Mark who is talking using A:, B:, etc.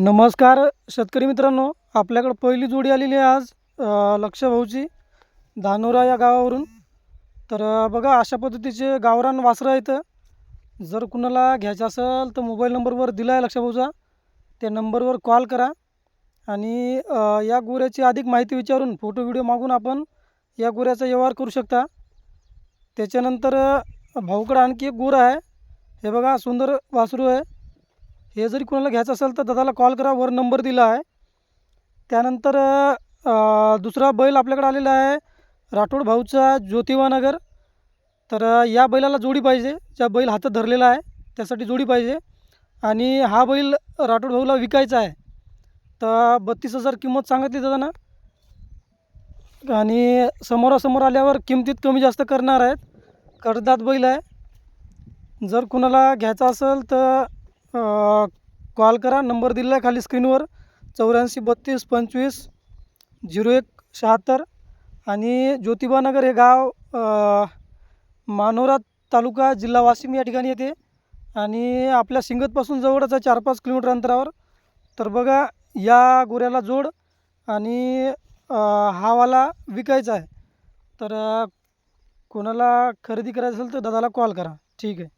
A: नमस्कार शेतकरी मित्रांनो आपल्याकडं पहिली जोडी आलेली आहे आज लक्ष भाऊची धानोरा या गावावरून. तर बघा अशा पद्धतीचे गावरान वासरं आहेत. जर कुणाला घ्यायचं असेल तर मोबाईल नंबरवर दिला आहे लक्षभाऊचा त्या नंबरवर कॉल करा. आणि या गोऱ्याची अधिक माहिती विचारून फोटो व्हिडिओ मागून आपण या गोऱ्याचा व्यवहार करू शकता. त्याच्यानंतर भाऊकडं आणखी एक गोरं आहे. हे बघा सुंदर वासरू आहे. हे जरी कुणाला घ्यायचं असेल तर दादाला कॉल करा वर नंबर दिला आहे. त्यानंतर दुसरा बैल आपल्याकडे आलेला आहे राठोड भाऊचा ज्योतिबानगर तर या बैलाला जोडी पाहिजे. ज्या बैल हातात धरलेला आहे त्यासाठी जोडी पाहिजे. आणि हा बैल राठोड भाऊला विकायचा आहे. तर बत्तीस हजार किंमत सांगितली दादा आणि समोरासमोर आल्यावर किमतीत कमी जास्त करणार आहेत. कर्जदात बैल आहे. जर कुणाला घ्यायचा असेल तर कॉल करा. नंबर दिलेला आहे खाली स्क्रीनवर. चौऱ्याऐंशी बत्तीस पंचवीस झिरो एक शहात्तर. आणि ज्योतिबानगर हे गाव मानोरा तालुका जिल्हा वाशिम या ठिकाणी येते. आणि आपल्या सिंगतपासून जवळच आहे चार पाच किलोमीटर अंतरावर. तर बघा या गोऱ्याला जोड आणि हावाला विकायचा आहे. तर कोणाला खरेदी करायचं असेल तर दादाला कॉल करा. ठीक आहे.